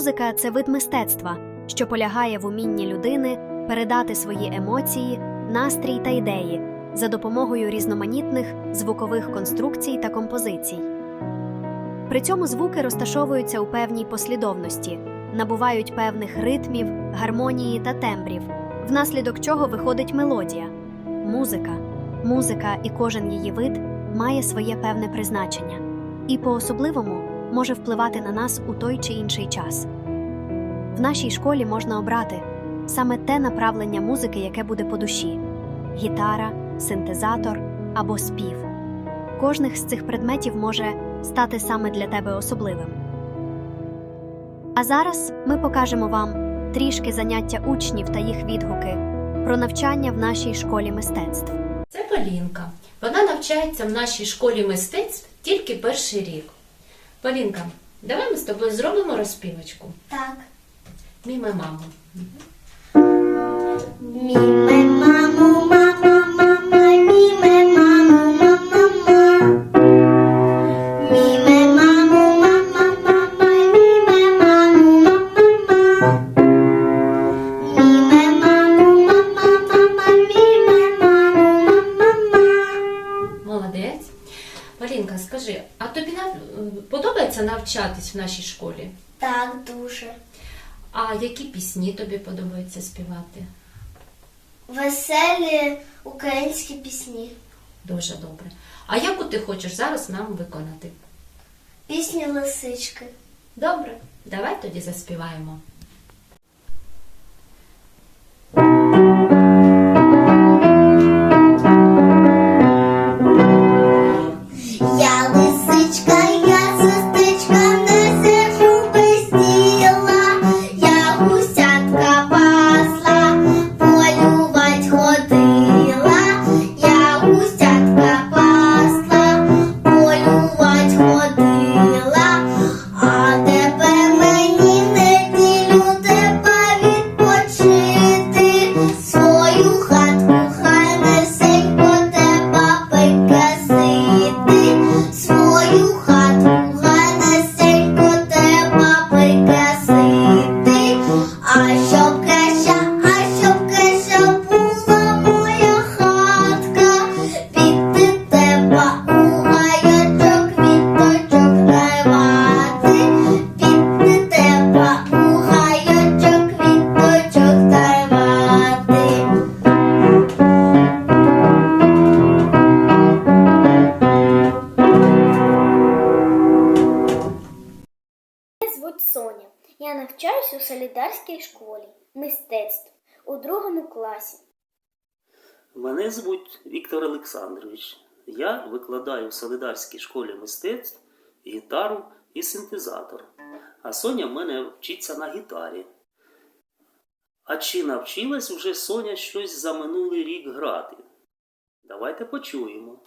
Музика це вид мистецтва, що полягає в умінні людини передати свої емоції, настрій та ідеї за допомогою різноманітних звукових конструкцій та композицій. При цьому звуки розташовуються у певній послідовності, набувають певних ритмів, гармонії та тембрів, внаслідок чого виходить мелодія. Музика. Музика і кожен її вид має своє певне призначення і по-особливому може впливати на нас у той чи інший час. В нашій школі можна обрати саме те направлення музики, яке буде по душі гітара, синтезатор або спів. Кожних з цих предметів може стати саме для тебе особливим. А зараз ми покажемо вам трішки заняття учнів та їх відгуки про навчання в нашій школі мистецтв. Це Полінка. Вона навчається в нашій школі мистецтв тільки перший рік. Полінка, давай ми з тобою зробимо розпівочку. Так. Міме маму. Міме маму, мама, мама, міме маму, мама, мама. Міме маму, мама, мама, міме маму, мама, мама. Міме маму, мама, мама, міме маму, мама, мама. Молодець. Полінка, скажи, а тобі нав- подобається навчатись в нашій школі? Так, дуже. А які пісні тобі подобається співати? Веселі українські пісні. Дуже добре. А яку ти хочеш зараз нам виконати? Пісні лисички. Добре, давай тоді заспіваємо. Звуть Соня. Я навчаюся у солідарській школі мистецтв у другому класі. Мене звуть Віктор Олександрович. Я викладаю в Солидарській школі мистецтв гітару і синтезатор. А Соня в мене вчиться на гітарі. А чи навчилась вже Соня щось за минулий рік грати? Давайте почуємо.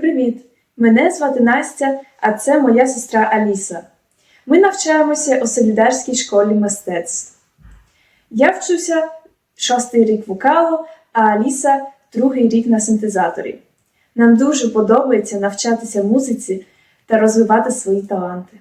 Привіт! Мене звати Настя, а це моя сестра Аліса. Ми навчаємося у Солідарській школі мистецтв. Я вчуся шостий рік вокалу, а Аліса другий рік на синтезаторі. Нам дуже подобається навчатися музиці та розвивати свої таланти.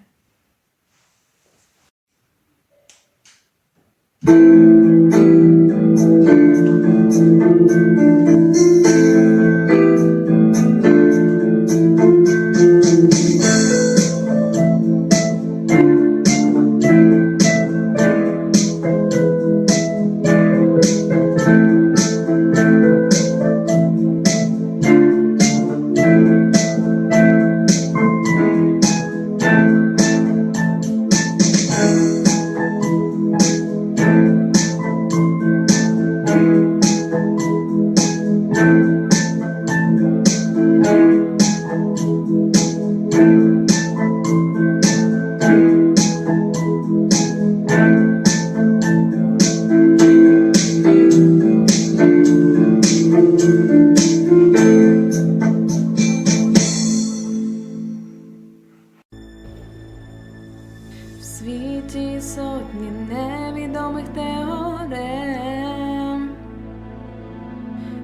Світі сотні невідомих теорем.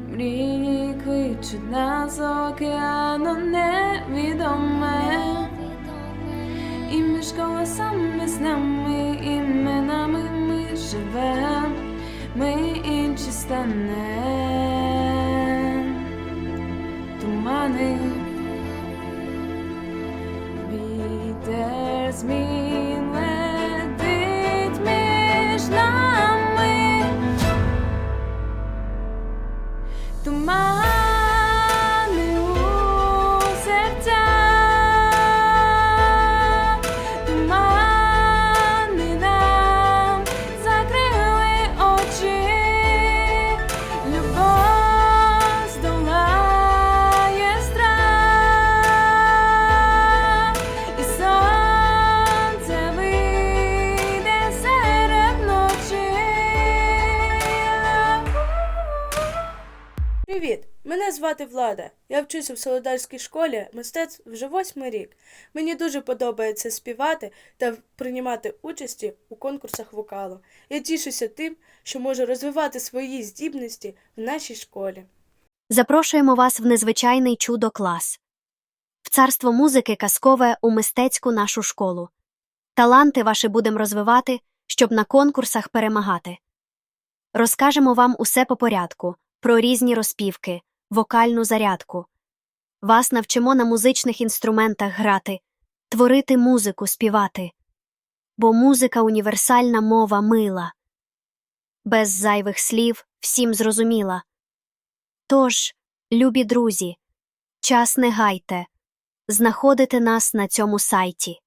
Мрії кличуть нас океану невідоме. І між колосами з нами іменами ми живем, ми інші станем. Тумани. Вітер змін Тумани Привіт! Мене звати Влада. Я вчуся в Солодарській школі мистецтв вже восьмий рік. Мені дуже подобається співати та приймати участі у конкурсах вокалу. Я тішуся тим, що можу розвивати свої здібності в нашій школі. Запрошуємо вас в незвичайний чудо клас. В царство музики казкове у мистецьку нашу школу. Таланти ваші будемо розвивати, щоб на конкурсах перемагати. Розкажемо вам усе по порядку про різні розпівки, вокальну зарядку. Вас навчимо на музичних інструментах грати, творити музику, співати. Бо музика універсальна мова мила. Без зайвих слів всім зрозуміла. Тож, любі друзі, час не гайте, знаходите нас на цьому сайті.